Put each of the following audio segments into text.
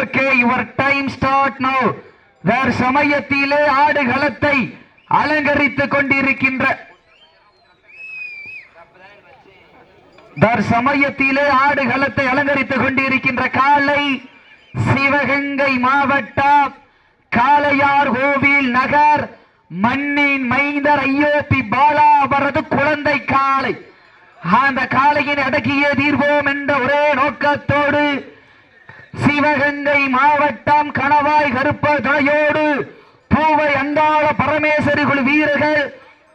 Okay your time start no வேறு சமயத்திலே ஆடுகளத்தை அலங்கரித்துக் கொண்டிருக்கின்ற தற்சமயத்திலே ஆடுகளத்தை அலங்கரித்துக் கொண்டிருக்கின்ற காலை சிவகங்கை மாவட்டம் காளையார் கோவில் நகர் மண்ணின் மைந்தர் ஐயோபி பாலா அவரது குழந்தை காலை அந்த காலையின் அடக்கியே தீர்வோம் என்ற ஒரே நோக்கத்தோடு சிவகங்கை மாவட்டம் கணவாய் கருப்ப துணையோடு பூவை அந்தாள பரமேஸ்வரி குழு வீரர்கள்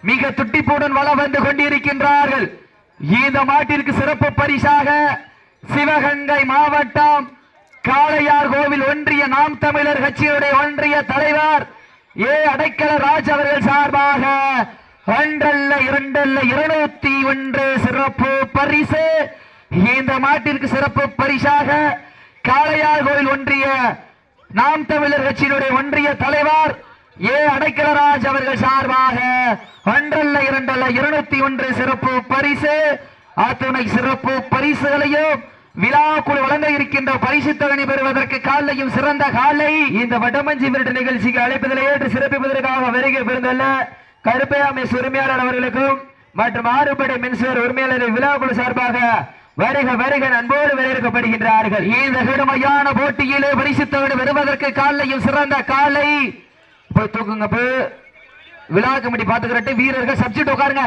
மிக துட்டிப்புடன் வள வந்து கொண்டிருக்கின்றார்கள். இந்த மாட்டிற்கு சிறப்பு பரிசாக சிவகங்கை மாவட்டம் காளையார் கோவில் ஒன்றிய நாம் தமிழர் கட்சியுடைய ஒன்றிய தலைவர் ஏ. அடைக்கல ராஜ் அவர்கள் சார்பாக ஒன்றல்ல இரண்டல்ல இருநூத்தி ஒன்று சிறப்பு பரிசு. இந்த மாட்டிற்கு சிறப்பு பரிசாக காளையார் கோயில் ஒன்றிய நாம் தமிழர் கட்சியினுடைய ஒன்றிய தலைவர் ஏ. அடைக்கலராஜ் அவர்கள் சார்பாக ஒன்றல்ல இரண்டல்ல இருநூத்தி ஒன்று சிறப்பு பரிசு அத்துணை சிறப்பு பரிசுகளையும் விழாக்குழு வழங்க இருக்கின்ற பரிசு தொகை பெறுவதற்கு காலையும் சிறந்த காலை. இந்த வடமஞ்சி மிரட்டு நிகழ்ச்சிக்கு அழைப்பதில் ஏற்று சிறப்பிப்பதற்காக வருகை பெறுந்துள்ள கருப்பையாமை உரிமையாளர் அவர்களுக்கும் மற்றும் ஆறுபடை மின்சுவர் உரிமையாளர் விழாக்குழு சார்பாக வருக வருக அன்போடு வரவேற்கப்படுகின்றார்கள் இந்த கடுமையான போட்டியிலே பரிசுத்தோடு வருவதற்கு பெறுவதற்கு காலையும் சிறந்த காலை. போய் தூக்குங்க போ. விழா கமிட்டி பாத்துக்கிறட்டு வீரர்கள் சப்ஜெக்ட் உட்காருங்க.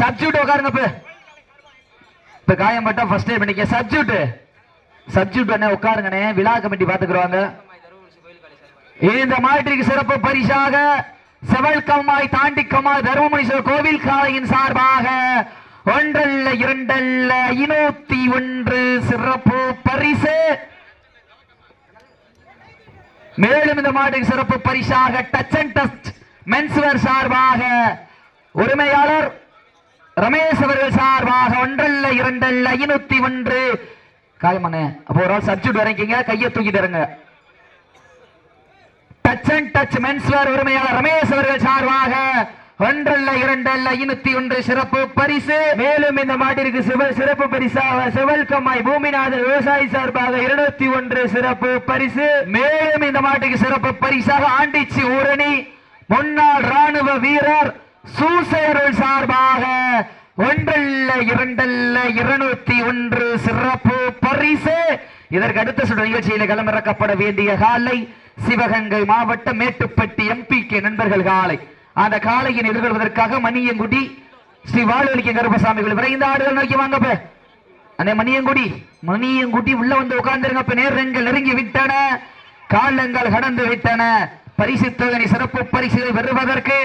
சப்ஜெக்ட் உட்காருங்க போ. இப்ப காயம் பட்டா ஃபர்ஸ்ட் எய்ட் பண்ணிக்க. சப்ஜெக்ட் சப்ஜெக்ட் அண்ணே உட்காருங்கண்ணே. விழா கமிட்டி பாத்துக்கிறவாங்க இந்த மாட்டிற்கு சிறப்பு பரிசாக செவல் கம்மாய் தாண்டி கம்மாய் தருமபுரீஸ்வரர் கோவில் காலையின் சார்பாக இரண்டல்ல ஐநூத்தி ஒன்று சிறப்பு பரிசு. மேலும் இந்த மாட்டுக்கு சிறப்பு பரிசாக டச் அண்ட் டஸ்ட் மென்ஸ்வர் சார்பாக உரிமையாளர் ரமேஷ் அவர்கள் சார்பாக ஒன்றல்ல இரண்டல்ல ஐநூத்தி ஒன்று. காயமானே அப்போ ஒரு ஆள் சப்ஜெக்ட் வரைக்கீங்க கையை தூக்கி தருங்க டச் அண்ட் டச் மென்ஸ்வர் உரிமையாளர் ரமேஷ் அவர்கள் சார்பாக ஒன்றல்ல இரண்டல்ல ஐநூத்தி ஒன்று சிறப்பு பரிசு. மேலும் இந்த மாட்டிற்கு சிவ சிறப்பு பரிசாக சிவல் கம்மாய் பூமிநாதன் விவசாயி சார்பாக இருநூத்தி ஒன்று சிறப்பு பரிசு. மேலும் இந்த மாட்டுக்கு சிறப்பு பரிசாக ஆண்டிச்சி ஊரணி முன்னாள் ராணுவ வீரர் சூசையருள் சார்பாக ஒன்றல்ல இரண்டல்ல இருநூத்தி ஒன்று சிறப்பு பரிசு. இதற்கு அடுத்த சுற்று நிகழ்ச்சியில களமிறக்கப்பட வேண்டிய காலை சிவகங்கை மாவட்டம் மேட்டுப்பட்டி எம்பி கே நண்பர்கள் காலை. அந்த காளையின் எதிர்கொள்வதற்காக மணியங்குடி ஸ்ரீ வாழ்வழிக்க கருப்பசாமிகள் விரைந்த ஆடுகள் நோக்கி வாங்கப்ப. அண்ணே மணியங்குடி மணியங்குடி உள்ள வந்து உட்கார்ந்துருங்க நேரங்கள் நெருங்கி விட்டன காலங்கள் கடந்து விட்டன. பரிசு தொகை சிறப்பு பரிசுகளை பெறுவதற்கு.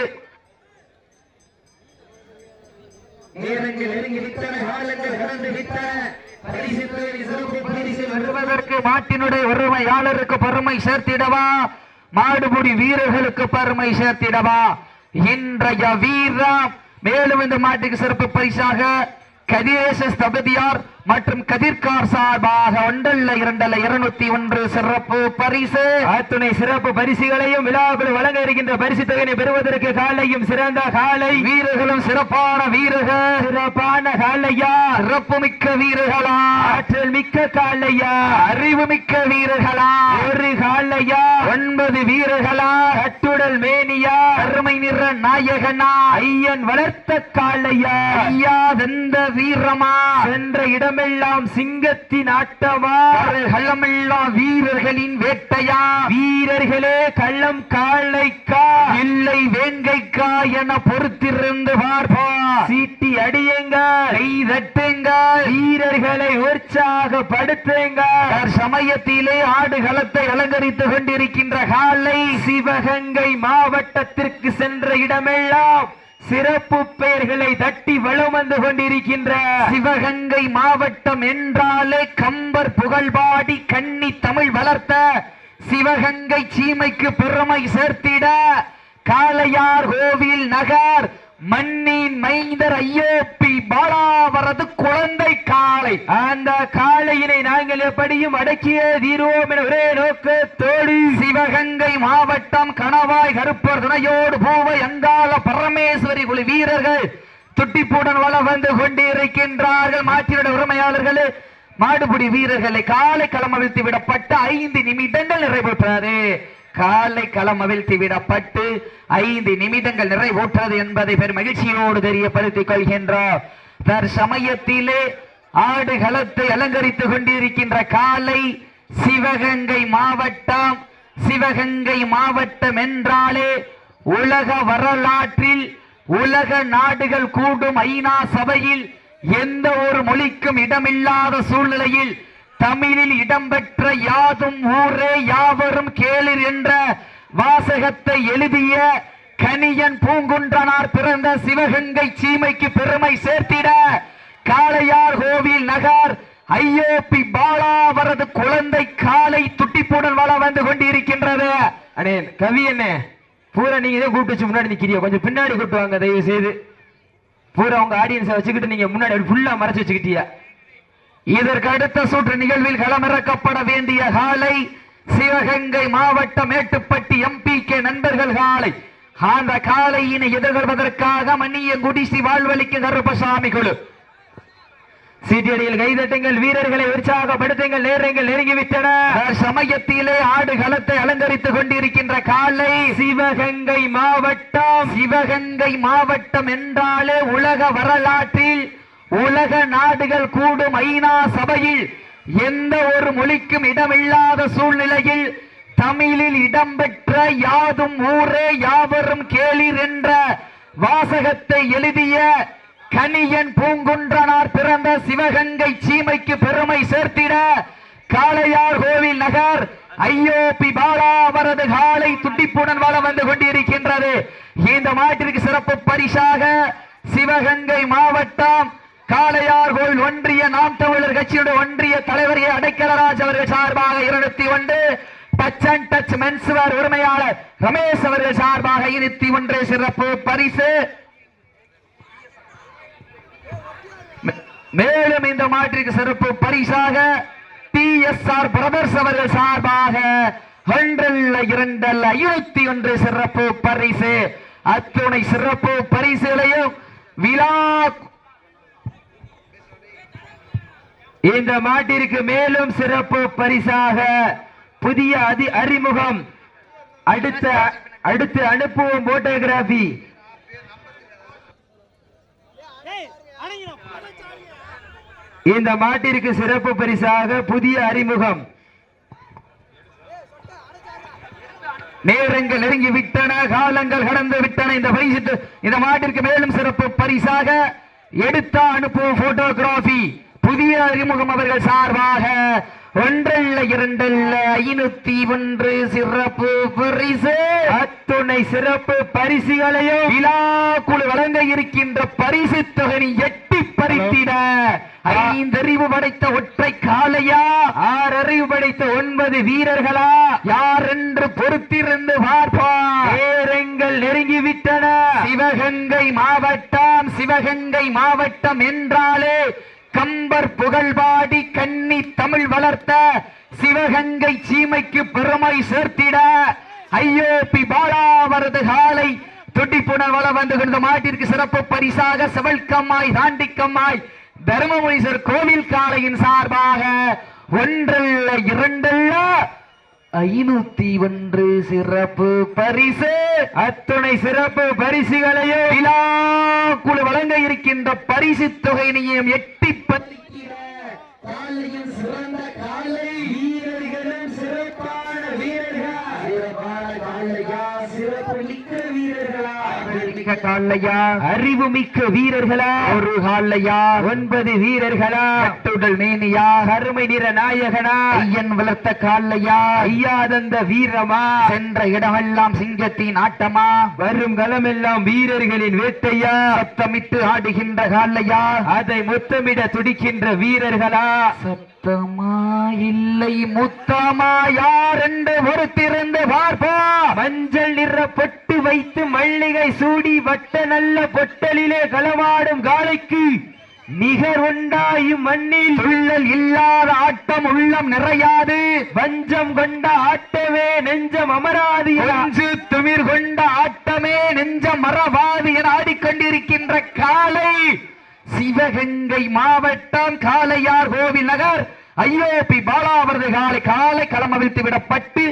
நேரங்கள் நெருங்கி விட்டன காலங்கள் கடந்து விட்டன. பரிசு தொகை சிறப்பு பரிசு பெறுவதற்கு மாட்டினுடைய ஒருமையாளருக்கு பெருமை சேர்த்திடவா? மாடுபுடி வீரர்களுக்கு பெருமை சேர்த்திடவா? இன்றைய வீரம் மேலும் இந்த மாட்டுக்கு சிறப்பு பரிசாக கதிரேச ஸ்தபதியார் மற்றும் கதிர்கார் சார்பாக ஒன்றல்ல இரண்டல்ல இருநூத்தி ஒன்று சிறப்பு பரிசு. அத்துணை சிறப்பு பரிசுகளையும் விழாக்கள் வழங்க இருக்கின்ற பரிசு தொகையை பெறுவதற்கு காலையும் சிறந்த காலை. வீரர்களும் சிறப்பான வீரர்கள். சிறப்பான காலையா? சிறப்பு மிக்க வீரர்களா? ஆற்றல் மிக்க காலையா? அறிவு மிக்க வீரர்களா? ஒரு காலையா? ஒன்பது வீரர்களா? கட்டுடல் மேனியா? அருமை நிற நாயகனா? ஐயன் வளர்த்த காலையா? ஐயா வெந்த வீரமா? சென்ற இடமெல்லாம் சிங்கத்தின் ஆட்டமா கள்ளமெல்லாம் வீரர்களின் வேட்டையா? வீரர்களே கள்ளம் காளைக்கா? இல்லை வேங்கைக்கா என பொறுத்திருந்து பார்ப்போம் சீட்டி அடியுங்க கை தட்டுங்க வீரர்களை உற்சாகப்படுத்துங்க சமயத்திலே ஆடுகளத்தை அலங்கரித்துக் கொண்டிருக்கின்ற காலை சிவகங்கை மாவட்டத்திற்கு சென்ற இடமெல்லாம் சிறப்பு பெயர்களை தட்டி வளம் வந்து கொண்டிருக்கின்ற சிவகங்கை மாவட்டம் என்றாலே கம்பர் புகழ்பாடி கன்னி தமிழ் வளர்த்த சிவகங்கை சீமைக்கு பெருமை சேர்த்திட காளையார் கோவில் நகர் மண்ணின் மைந்தர் ஐயோப்பி பாலாவரது குழந்தை காளை. அந்த காளையினை நாங்கள் எப்படியும் அடக்கிய தீர்வோம் என ஒரே நோக்கத்தோடு சிவகங்கை மாவட்டம் கணவாய் கருப்பர் துணையோடு பூவை அங்காள பரமேஸ்வரி குழு வீரர்கள் துட்டிப்புடன் வள வந்து கொண்டிருக்கின்றார்கள். மாற்றிவிட உரிமையாளர்களே மாடுபிடி வீரர்களை காலை களம் அவிழ்த்து விடப்பட்ட ஐந்து நிமிடங்கள் நிறைவேற்றாரு காலை களம் அவிழ்த்து விடப்பட்டு ஐந்து நிமிடங்கள் நிறைவுற்றது என்பதை பெரும் மகிழ்ச்சியோடு தெரியப்படுத்திக் கொள்கின்றார் தற்சமயத்திலே ஆடு களத்தை அலங்கரித்துக் கொண்டிருக்கின்ற காலை சிவகங்கை மாவட்டம் சிவகங்கை மாவட்டம் என்றாலே உலக வரலாற்றில் உலக நாடுகள் கூடும் ஐநா சபையில் எந்த ஒரு மொழிக்கும் இடமில்லாத சூழ்நிலையில் தமிழில் இடம்பெற்ற யாதும் ஊரே யாவரும் கேளிர் என்ற வாசகத்தை எழுதிய கனியன் பூங்குன்றனார் பிறந்த சிவகங்கை சீமைக்கு பெருமை சேர்த்திட காளையார் கோவில் நகர் ஐயோபி பாலா அவரது குழந்தை காலை துட்டிப்புடன் வள வந்து கொண்டிருக்கின்றது. அண்ணே கவி என்ன பூரா நீங்க இதை கூப்பிட்டு முன்னாடி நிக்கிறியோ கொஞ்சம் பின்னாடி கூப்பிட்டு வாங்க தயவு செய்து பூரா உங்க ஆடியன்ஸை வச்சுக்கிட்டு நீங்க முன்னாடி ஃபுல்லா மறைச்சு வச்சுக்கிட்டியா இதற்கு அடுத்த சுற்று நிகழ்வில் களமிறக்கப்பட வேண்டிய காலை சிவகங்கை மாவட்ட மேட்டுப்பட்டி எம்பி கே நண்பர்கள் காலை. அந்த காலையினை எதிர்கொள்வதற்காக மணியங்குடி வாழ்வழிக்கு கருப்பசாமி குழு. சீட்டியடியில் கைதட்டுங்கள் வீரர்களை உற்சாகப்படுத்துங்கள் நேரங்கள் நெருங்கிவிட்டன. சமயத்திலே ஆடு களத்தை அலங்கரித்துக் கொண்டிருக்கின்ற காலை சிவகங்கை மாவட்டம். சிவகங்கை மாவட்டம் என்றாலே உலக வரலாற்றில் உலக நாடுகள் கூடும் ஐநா சபையில் எந்த ஒரு மொழிக்கும் இடமில்லாத சூழ்நிலையில் தமிழில் இடம்பெற்ற யாதும் ஊரே யாவரும் கேளிர் என்ற வாசகத்தை எழுதிய கனியன் பூங்குன்றனார் பிறந்த சிவகங்கை சீமைக்கு பெருமை சேர்த்திட காளையார் கோவில் நகர் ஐயோபி பாலா அவரது காலை துட்டிப்புடன் வளம் வந்து கொண்டிருக்கின்றது. இந்த மாட்டிற்கு சிறப்பு பரிசாக சிவகங்கை மாவட்டம் காளையார் கோவில் ஒன்றிய நாம் தமிழர் கட்சியுடைய ஒன்றிய தலைவர் அடைக்கலராஜ் அவர்கள் சார்பாக இருநூத்தி ஒன்று டச் அண்ட் டச் மென்சுவர் உரிமையாளர் ரமேஷ் அவர்கள் சார்பாக இருநூத்தி ஒன்று சிறப்பு பரிசு. மேலும் இந்த மாற்றிற்கு சிறப்பு பரிசாக டி எஸ் ஆர் பிரதர்ஸ் அவர்கள் சார்பாக ஒன்றல்ல இரண்டல்ல இருபத்தி ஒன்று சிறப்பு பரிசு. அத்துணை சிறப்பு பரிசுகளையும் விழா இந்த மாட்டிற்கு மேலும் சிறப்பு பரிசாக புதிய அதி அறிமுகம். அடுத்த அடுத்து அனுப்புவோம் போட்டோகிராபி இந்த மாட்டிற்கு சிறப்பு பரிசாக புதிய அறிமுகம். நேரங்கள் நெருங்கி விட்டன காலங்கள் கடந்து விட்டன. இந்த பரிசு இந்த மாட்டிற்கு மேலும் சிறப்பு பரிசாக எடுத்த அனுப்புவோம் போட்டோகிராபி புதிய அறிமுகம் அவர்கள் சார்பாக ஒன்றல்ல இரண்டல்ல ஐநூத்தி ஒன்று சிறப்பு பரிசு. அத்துணை சிறப்பு பரிசுகளையும் விழா குழு வழங்க இருக்கின்ற பரிசு தொகை எட்டி பறித்திட ஐந்தறிவு படைத்த ஒற்றை காளையா? ஆறு அறிவு படைத்த ஒன்பது வீரர்களா? யார் என்று பொறுத்திருந்து பார்ப்போம். நேரங்கள் நெருங்கிவிட்டன. சிவகங்கை மாவட்டம் சிவகங்கை மாவட்டம் என்றாலே கம்பர் புகழ்பாடி கன்னி தமிழ் வளர்த்த சிவகங்கை சீமைக்கு பெருமை சேர்த்திட ஐயோபி பாலா அவரது காலை துடிப்புணர் வள வந்து கொண்ட மாட்டிற்கு சிறப்பு பரிசாக செவல்கம்மாய் தாண்டிக்கம்மாய் தர்மமுனீஸ்வர் கோவில் காலையின் சார்பாக ஒன்றல்ல இரண்டல்ல ஐநூத்தி ஒன்று சிறப்பு பரிசு. அத்துணை சிறப்பு பரிசுகளையும் விழா குழு வழங்க இருக்கின்ற பரிசு தொகையினையும் எட்டி பத்திக்கிற சிறப்பான வீரர்கள்? சிறப்பு மிக்க வீரர்களா? மிக்க காலையா அறிவு மிக்க வீரர்களா? ஒரு காலையா ஒன்பது வீரர்களா? கட்டுடல் மேனியா கருமை நிற நாயகனா? ஐயன் வளர்த்த காலையா ஐயாதந்த வீரமா? சென்ற இடமெல்லாம் சிங்கத்தின் ஆட்டமா? வரும் களமெல்லாம் வீரர்களின் வேட்டையா? சத்தமிட்டு ஆடுகின்ற காலையா அதை முத்தமிட துடிக்கின்ற வீரர்களா? சத்தமா இல்லை முத்தமா? யார் என்று பொறுத்திருந்து பார்ப்போம். மஞ்சள் நிற பொட்டு வைத்து மல்லிகை சூடி வட்ட நல்ல பொட்டலிலே களமாடும் காலைக்கு நிகர் உண்டாயும் மண்ணில் உள்ளல் இல்லாத ஆட்டம் உள்ளம் நிறையாது. வஞ்சம் கொண்ட ஆட்டமே நெஞ்சம் அமராது அஞ்சு துமிர் கொண்ட ஆட்டமே நெஞ்சம் மறவாது என ஆடிக்கொண்டிருக்கின்ற காலை சிவகங்கை மாவட்டம் காளையார் கோவில் நகர் ஐயோபி பாலா அவரது காலை காலை களமவிழ்த்து விடப்பட்டு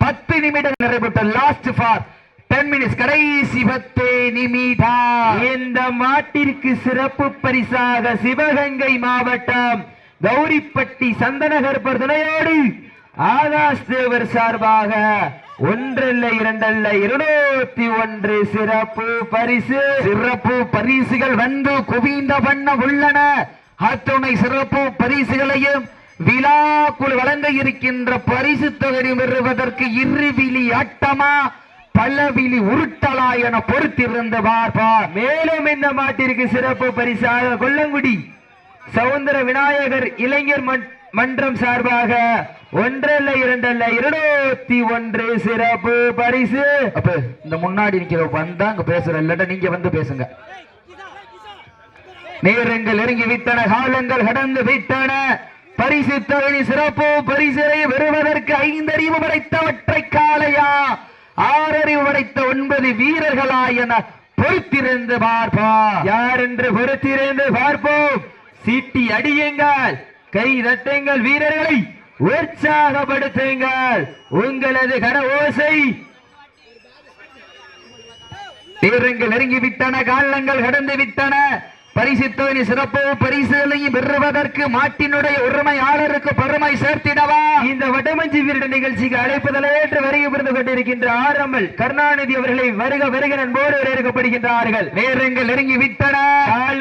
பத்து நிமிடம் நிறைவேற்ற லாஸ்ட் ஃபார் டென் மினிட்ஸ் கடைசி பத்து நிமிடம். இந்த மாட்டிற்கு சிறப்பு பரிசாக சிவகங்கை மாவட்டம் கௌரிப்பட்டி சந்தனகர்பர் துணையோடு ஆகாஷ் தேவர் சார்பாக ஒன்றல்ல இரண்டல்ல இருநூத்தி ஒன்று சிறப்பு பரிசு. சிறப்பு பரிசுகள் வந்து குவிந்த வண்ணம் உள்ளன. அத்துணை சிறப்பு பரிசுகளையும் விழாக்குள் வழங்க இருக்கின்ற பரிசு தொகை பெறுவதற்கு இருவிழி ஆட்டமா பலவிழி உருட்டலா என பொறுத்திருந்து பார்ப்பார் மேலும் இந்த மாட்டிற்கு சிறப்பு பரிசாக? கொல்லங்குடி. சவுந்தர விநாயகர் இளைஞர் மன்றம் சார்பாக ஒன்றல்ல இரண்டல்ல இருநூத்தி ஒன்று சிறப்பு பரிசு. அப்ப இந்த முன்னாடி நிக்கிற வந்தா அங்க பேசுற இல்லட்ட நீங்க வந்து பேசுங்க. நேரங்கள் நெருங்கி விட்டன காலங்கள் கடந்து விட்டன. பரிசு தொகை சிறப்பு பரிசிலை பெறுவதற்கு ஐந்தறிவு படைத்தவற்றை காலையா? காளையா ஆறறிவு படைத்த ஒன்பது வீரர்களா என பொறுத்திருந்து பார்ப்போம். யார் என்று பொறுத்திருந்து பார்ப்போம்? சீட்டி அடியுங்கள் கை தட்டுங்கள் வீரர்களை உற்சாகப்படுத்துங்கள். உங்களது கன ஓசை. நேரங்கள் நெருங்கி விட்டன காலங்கள் கடந்து விட்டன பரிசு தொகை சிறப்பு பரிசுகளையும் பெறுவதற்கு மாட்டினுடைய உரிமையாளருக்கு பெருமை சேர்த்திடவா? இந்த வடமஞ்சி வீரர் நிகழ்ச்சிக்கு அழைப்பதில் ஏற்று வருகை புரிந்து கொண்டிருக்கின்ற ஆரம்பல் கருணாநிதி அவர்களை வருக வருக நண்போடு வரவேற்கப்படுகின்றார்கள். நேரங்கள் நெருங்கி விட்டன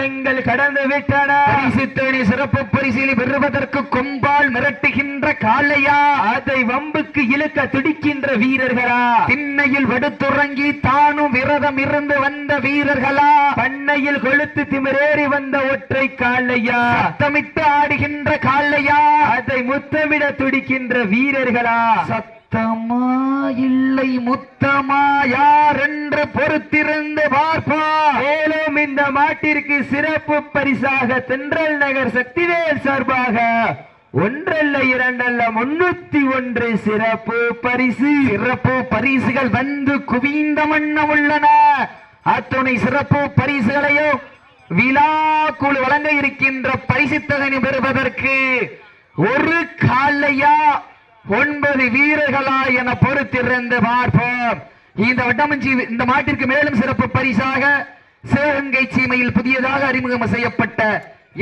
காலங்கள் கடந்து விட்டன. பரிசு தொகை சிறப்பு பரிசிலை பெறுவதற்கு கொம்பால் மிரட்டுகின்ற காளையா. அதை வம்புக்கு இழுக்க துடிக்கின்ற வீரர்களா. திண்ணையில் வடுத்துறங்கி தானும் விரதம் இருந்து வந்த வீரர்களா. பண்ணையில் கொளுத்து திமிரேறி வந்த ஒற்றை காலையா சத்தமிட்டு ஆடுகின்ற காளையா. அதை முத்தமிட துடிக்கின்ற வீரர்களா. முத்தமா இல்லை முத்தமா யார் என்று பொறுத்திருந்து பார்ப்பா. மேலும் இந்த மாட்டிற்கு சிறப்பு பரிசாக தென்றல் நகர் சக்திவேல் சார்பாக ஒன்றல்ல இரண்டல்ல முன்னூத்தி ஒன்று சிறப்பு பரிசு. சிறப்பு பரிசுகள் வந்து குவிந்த வண்ணம் உள்ளன. அத்துணை சிறப்பு பரிசுகளையும் குழு வழங்க இருக்கின்ற பரிசு தொகை பெறுவதற்கு ஒரு காலையா ஒன்பது வீரர்களா என பொறுத்திருந்து பார்ப்போம். இந்த வட்டமஞ்சி இந்த மாட்டிற்கு மேலும் சிறப்பு பரிசாக சிவகங்கை சீமையில் புதியதாக அறிமுகம் செய்யப்பட்ட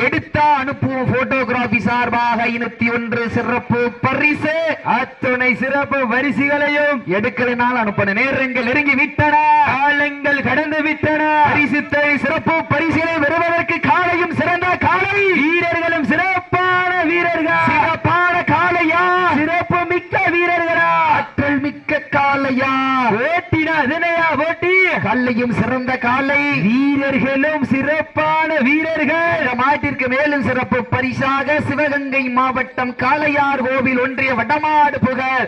எடுத்தா அனுப்பும் போட்டோகிராபி சார்பாக ஐநூத்தி ஒன்று சிறப்பு பரிசு. அத்துணை சிறப்பு பரிசுகளையும் எடுக்கலினால் அனுப்பின நேரங்கள் நெருங்கி விட்டன காலங்கள் கடந்து விட்டன பரிசுத்தை சிறப்பு பரிசிலை பெறுவதற்கு காலையும் சிறந்த காலை வீரர்களும் சிறப்பான வீரர்கள் சிறப்பான காலையா சிறப்பு மிக்க வீரர்களா ஆற்றல் மிக்க காலையா ஓட்டினா அதனையா கல்லையும் சிறந்த காலை. வீரர்களும் சிறப்பான வீரர்கள். மாட்டிற்கு மேலும் சிறப்பு. பரிசாக சிவகங்கை மாவட்டம் காளையார் கோவில் ஒன்றிய வடமாடு புகழ்.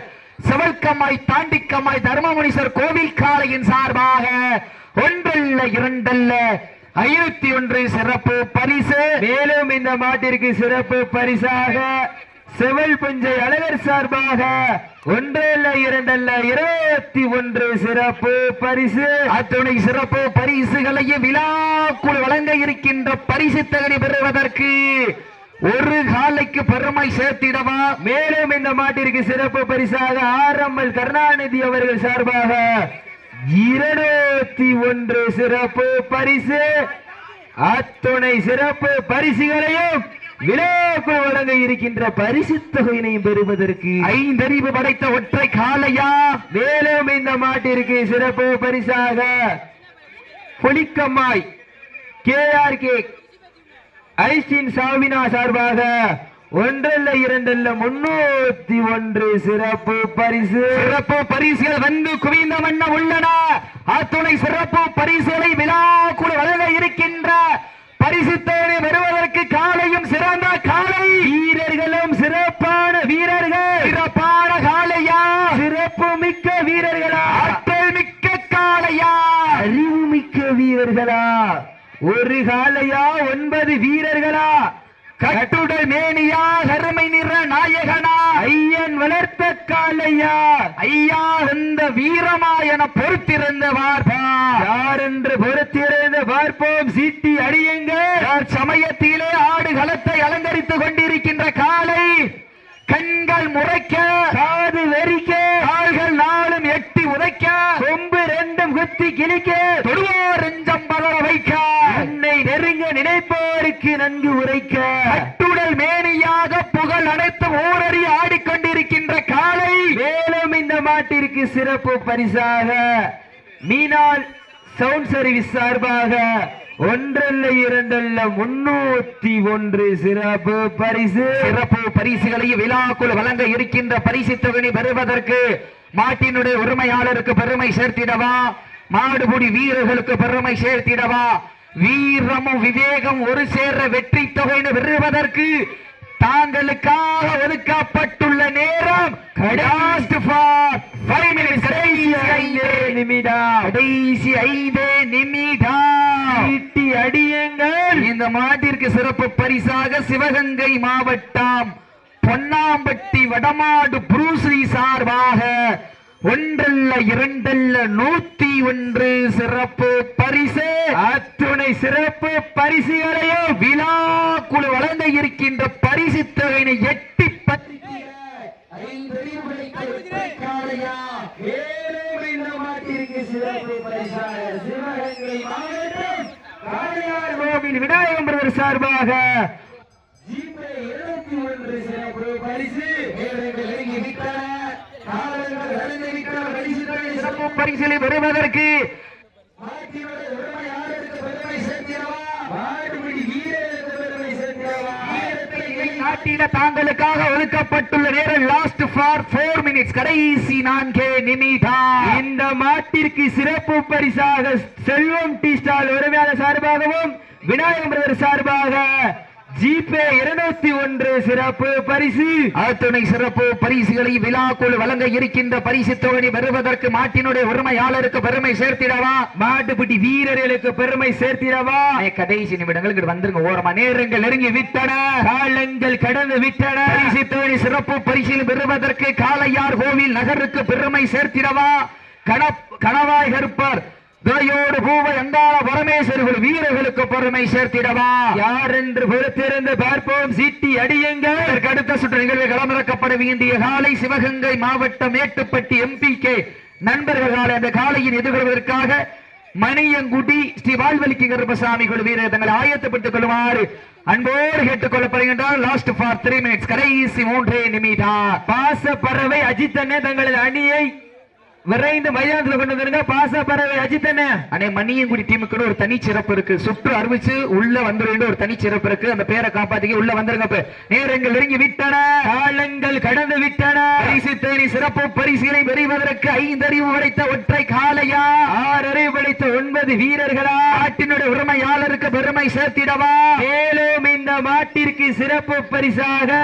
செவல்கம்மாய் தாண்டிக்கம்மாய் தர்மமுனீஸ்வர் கோவில் காளையின் சார்பாக ஒன்றல்ல இரண்டல்ல ஐநூத்தி ஒன்று சிறப்பு பரிசு. மேலும் இந்த மாட்டிற்கு சிறப்பு பரிசாக செவல் புஞ்சை அழகர் சார்பாக ஒன்றல்ல இரண்டல்ல இருபத்தி ஒன்று சிறப்பு பரிசு. அத்துணை சிறப்பு பரிசுகளையும் விழாக்குள் வழங்க இருக்கின்ற பரிசு தகுதி பெறுவதற்கு ஒரு காலைக்கு பெருமை சேர்த்திடவா? மேலும் இந்த மாட்டிற்கு சிறப்பு பரிசாக ஆரம்பல் கருணாநிதி அவர்கள் சார்பாக இருநூத்தி ஒன்று சிறப்பு பரிசு. அத்துணை சிறப்பு பரிசுகளையும் விழாக்கு வழங்க இருக்கின்ற பரிசு தொகையினையும் பெறுவதற்கு ஐந்தறிவு படைத்த ஒற்றை காலையா மேலும் இந்த மாட்டிற்கு சிறப்பு பரிசாக புலிக்கம்மாய் கே ஆர் கே ஐஸ்டின் சாவினா சார்பாக ஒன்றல்ல இரண்டல்ல முன்னூத்தி ஒன்று சிறப்பு பரிசு. சிறப்பு பரிசுகள் வந்து குவிந்த வண்ணம் உள்ளன. அத்துணை சிறப்பு பரிசுகளை விழாக்குள் வழங்க இருக்கின்ற பரிசுத்தோடு வருவதற்கு காலையும் சிறந்த காலை. வீரர்களும் சிறப்பான வீரர்கள். சிறப்பான காலையா சிறப்பு மிக்க வீரர்களா. ஆற்றல் மிக்க காலையா அறிவு மிக்க வீரர்களா. ஒரு காலையா ஒன்பது வீரர்களா. கட்டுட மேனியா கருமை நிற நாயகனா. ஐயன் வளர்த்த காலையா ஐயா இந்த வீரமா என பொறுத்திருந்த பார்ப்பா யார் என்று பொறுத்திருந்த பார்ப்போம். சீட்டி சீட்டி யார் சமயத்திலே ஆடு களத்தை அலங்கரித்துக் கொண்டிருக்கின்ற காலை கண்கள் முறைக்க காது வெறிக்க கால்கள் நாளும் எட்டி உதைக்க கொம்பு ரெண்டும் குத்தி கிழிக்க தொடுவோர் நெஞ்சம் பலர வைக்க. நினைப்போருக்கு நன்கு உரைக்க கட்டுடல் மேனியாக புகழ் அனைத்து ஊரறி ஆடிக்கொண்டிருக்கின்ற காலை மேலும் இந்த மாட்டிற்கு சிறப்பு பரிசாக மீனால் சவுண்ட் சர்வீஸ் சார்பாக ஒன்றல்ல இரண்டல்ல முன்னூத்தி ஒன்று சிறப்பு பரிசு. சிறப்பு பரிசுகளை விழாக்குள் வழங்க இருக்கின்ற பரிசு தொகை பெறுவதற்கு மாட்டினுடைய உரிமையாளருக்கு பெருமை சேர்த்திடவா? மாடுபுடி வீரர்களுக்கு பெருமை சேர்த்திடவா? வீரமும் விவேகம் ஒரு சேர வெற்றி தொகைன்னு பெறுவதற்கு தாங்களுக்காக ஒதுக்கப்பட்டுள்ள நேரம் கடைசி ஐந்து நிமிடம். அடியுங்கள். இந்த மாட்டிற்கு சிறப்பு பரிசாக சிவகங்கை மாவட்டம் பொன்னாம்பட்டி வடமாடு புரூஸ்ரீ சார்பாக ஒன்றல்ல இரண்டல்ல நூத்தி ஒன்று சிறப்பு பரிசு. அத்துணை சிறப்பு பரிசுகளையும் விழா குழு வழங்க இருக்கின்ற பரிசு தொகையினை எட்டி மேலும் இந்த மாட்டிற்கு சிறப்பு பரிசாக சிவகங்கை மாவட்டம் காளையார் கோவில் விநாயகம் பிரதர் சார்பாக ஜீப்பே இருபத்தி ஒன்று சிறப்பு பரிசு நேரங்கள் நெருங்கி விட்டன. காலங்கள் கடந்து விட்டன. பரிசு தொகை சிறப்பு பரிசிலை பெறுவதற்கு மாட்டினுடைய உரிமையாளருக்கு பெருமை சேர்க்கிறவா மாடுபிடி வீரருக்கு பெருமை சேர்க்கிறவா பரிசிலை பெறுவதற்கு தாங்களுக்காக ஒதுக்கப்பட்டுள்ள நேரம் லாஸ்ட் ஃபார் போர் மினிட்ஸ் கடைசி நான்கே நிமிடம். இந்த மாட்டிற்கு சிறப்பு பரிசாக செல்வம் டி ஸ்டால் உரிமையாளர் சார்பாகவும் விநாயகம் பிரதர் சார்பாக ஜிபே இருநூத்தி ஒன்று சிறப்பு பரிசு. அத்துணை சிறப்பு பரிசுகளை விழாக்குள் வழங்க இருக்கின்ற பரிசு தொகை பெறுவதற்கு மாட்டினுடைய உரிமையாளருக்கு பெருமை சேர்த்திடவா? மாட்டுப்பிட்டி வீரர்களுக்கு பெருமை சேர்த்திடவா? கடைசி நிமிடங்களுக்கு வந்துருங்க. ஓரமா நேரங்கள் நெருங்கி விட்டன. காலங்கள் கடந்து விட்டன. பரிசு தொகை சிறப்பு பரிசில் பெறுவதற்கு காளையார் கோவில் நகருக்கு பெருமை சேர்த்திடவா? கண- கணவாய் கருப்பர் துறையோடு பூவை அங்காள பரமேஸ்வரர்கள் வீரர்களுக்கு பெருமை சேர்த்திடவா? யார் என்று பொறுத்திருந்து பார்ப்போம். சீட்டி அடியுங்கள். அடுத்த சுற்று நிகழ்வு களமிறக்கப்பட வேண்டிய காலை சிவகங்கை மாவட்டம் மேட்டுப்பட்டி எம்பி கே நண்பர்கள் காலை அந்த காலையின் எதிர்கொள்வதற்காக மணியங்குடி ஸ்ரீ வாழ்வலிக்கு கருப்பசாமி குழு வீரர் தங்களை ஆயத்தப்பட்டுக் கொள்ளுமாறு அன்போடு கேட்டுக் கொள்ளப்படுகின்றார். லாஸ்ட் ஃபார் த்ரீ மினிட்ஸ் கடைசி மூன்றே நிமிடம். பாச பறவை அஜித்தண்ணே தங்களது அணியை விரைந்து மைதானத்தில் கொண்டு வந்துருங்க. பாச பறவை அஜித்தண்ணே அண்ணே. மணியங்குடி டீமுக்குன்னு ஒரு தனி சிறப்பு இருக்கு. சுற்று அறிவிச்சு உள்ள வந்துருன்னு ஒரு தனி சிறப்பு இருக்கு. அந்த பேரை காப்பாத்திக்க உள்ள வந்துருங்க. நேரங்கள் நெருங்கி விட்டன. காலங்கள் கடந்து விட்டன. பரிசு தேடி சிறப்பு பரிசுகளை பெறுவதற்கு ஐந்தறிவு உடைத்த ஒற்றை காளையா? ஆறரை படைத்த ஒன்பது வீரர்களா? நாட்டினுடைய உரிமையாளருக்கு பெருமை சேர்த்திடவா? மேலும் இந்த மாட்டிற்கு சிறப்பு பரிசாக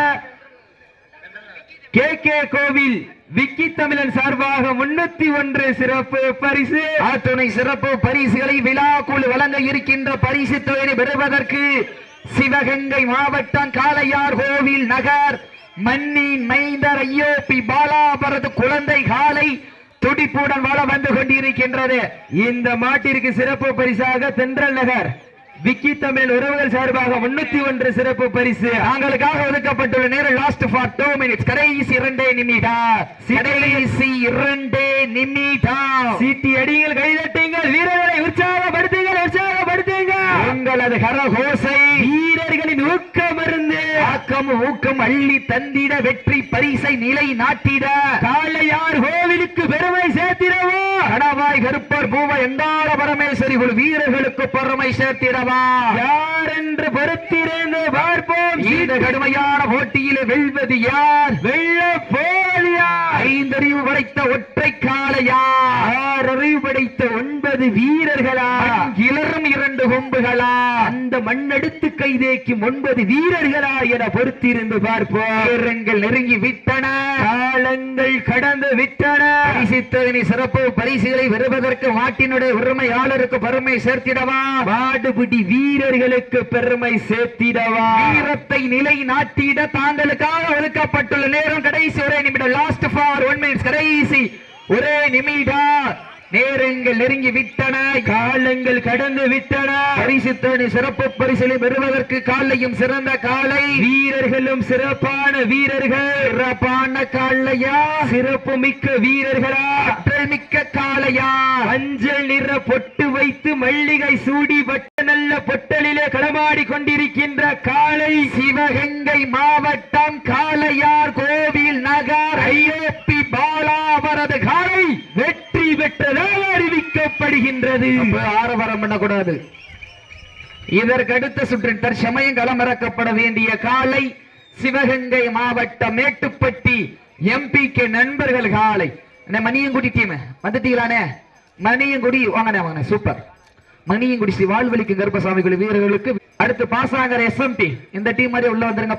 கே கே கோவில் விக்கி தமிழன் சார்பாக முன்னூத்தி ஒன்று சிறப்பு பரிசு. அத்துணை சிறப்பு பரிசுகளை விழாக்குள் வழங்க இருக்கின்ற பரிசு தொகையை பெறுவதற்கு சிவகங்கை மாவட்டம் காளையார் கோவில் நகர் மண்ணின் மைந்தர் ஐயோபி பாலாபரது குழந்தை காலை துடிப்புடன் வள வந்து கொண்டிருக்கின்றது. இந்த மாட்டிற்கு சிறப்பு பரிசாக தென்றல் நகர் விக்கி தமிழ் உறவுகள் சார்பாக முன்னூத்தி ஒன்று சிறப்பு பரிசு. தாங்களுக்காக ஒதுக்கப்பட்டுள்ள நேரம் லாஸ்ட் ஃபார் டூ மினிட்ஸ் கடைசி இரண்டே நிமிடம். கடைசி இரண்டே நிமிடம். சீட்டி அடிங்கள் கைதட்டுங்கள். வீரர்களை உற்சாகப்படுத்துங்கள். உங்களது கரகோசை வீரர்களின் ஊக்கம் இருந்து ஆக்கம் ஊக்கம் அள்ளி தந்திட வெற்றி பரிசை நிலை நாட்டிட. காளையார் கோவிலுக்கு பெருமை சேர்த்திடவோ? கணவாய் கருப்பர் பூவ எங்கால பரமேஸ்வரி குழு வீரர்களுக்கு பெருமை சேர்த்திடவா? யார் என்று பொறுத்திருந்து பார்ப்போம். இந்த கடுமையான போட்டியில் வெல்வது யார்? வெள்ள போலியா ஐந்தறிவு படைத்த ஒற்றை காளையா ஆறு அறிவு படைத்த ஒன்பது வீரர்களா? கிளறும் இரண்டு கொம்புகளா அந்த மண்ணெடுத்து கைதேக்கும் ஒன்பது வீரர்களா என பொறுத்திருந்து பார்ப்போம். வீரங்கள் நெருங்கி விட்டன. காலங்கள் கடந்து விட்டன. பரிசுத்தகனி சிறப்பு பரிசுகளை பெறுவதற்கு மாட்டினுடைய உரிமையாளருக்கு பெருமை சேர்த்திடவா? மாடுபிடி வீரர்களுக்கு பெருமை சேர்த்திடவா? வீரத்தை நிலை நாட்டிட தாங்களுக்காக ஒதுக்கப்பட்டுள்ள நேரம் கடைசி ஒரே நிமிடம். லாஸ்ட் ஃபார் ஒன் மினிட்ஸ் கடைசி ஒரே நிமிடம். நேரங்கள் நெருங்கி விட்டன காலங்கள் கடந்து விட்டன. பரிசு சிறப்பு பரிசலை பெறுவதற்கு காலையும் சிறந்த காலை. வீரர்களும் சிறப்பான வீரர்கள். சிறப்பான காலையா? சிறப்பு மிக்க வீரர்களா? ஆற்றல் மிக்க காளையா அஞ்சல் நிற பொட்டு வைத்து மல்லிகை சூடி வட்ட நல்ல பொட்டலிலே களமாடி கொண்டிருக்கின்ற காளை சிவகங்கை மாவட்டம் காளையார் கோவில் நகர் ஐயோப்பி பாலா அவரது காளை வெற்றி பெற்றதாக அப்ப ஆரவாரம் பண்ணக்கூடாது. இதற்கு அடுத்த சுற்றில் தற்சமயம் களமிறக்கப்பட வேண்டிய காலை சிவகங்கை மாவட்டம் மேட்டுப்பட்டி எம்பிக்கு நண்பர்கள் காலை. மணியங்குடி டீம் வந்துட்டீங்களானே மணியங்குடி வாங்கண்ணே வாங்கண்ணே சூப்பர் மணியங்குடி ஸ்ரீ வாழ்வழிக்கும் கருப்பசாமி வீரர்களுக்கு அடுத்து பாசாங்கர் எஸ்எம்பி இந்த டீம் மாதிரி உள்ள வந்துருங்க